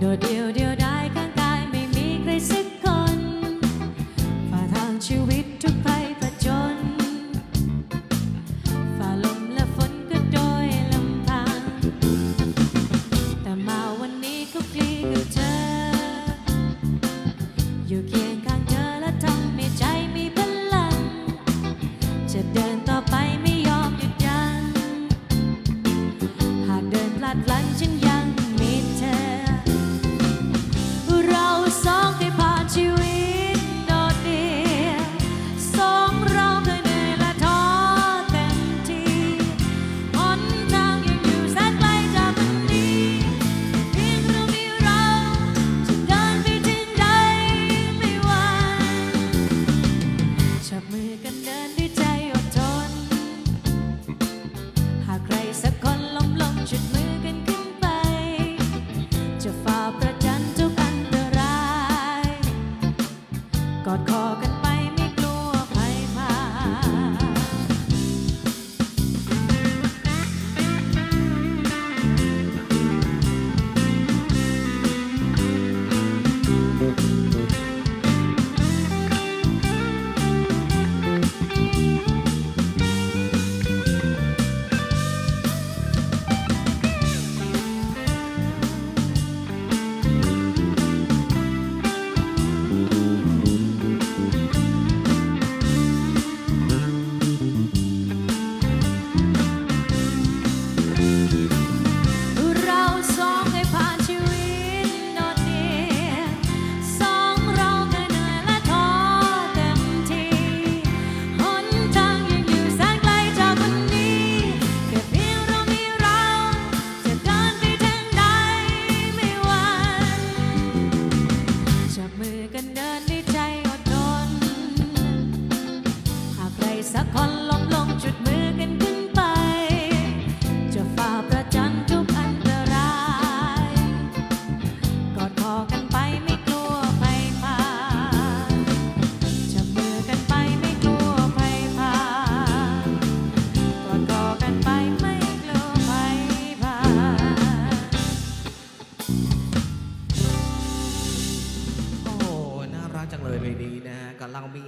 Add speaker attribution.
Speaker 1: โดดเดียวเดียวได้ข้างกายไม่มีใครสักคนฝ่าทางชีวิตทุกภัยผจญฝ่าลมและฝนก็โดยลำพัง แต่มาวันนี้ก็คลีกับเธอ อยู่เคียงข้างเธอและทำให้ใจมีพลัง จะเดินต่อไปไม่ยอมหยุดยั้งหาเดินพลาดพลัน thank you. สักคนลองลงจุดมือกันขึ้นไป จะฝ่าประจันทุกอันตรายกอดพอกันไปไม่กลัวภัยพานจับมือกันไปไม่กลัวภัยพานกอดกอกันไปไม่กลัวภัยพาน
Speaker 2: โอ้ น่ารักจังเลยเพลงนี้นะฮะกำลังมี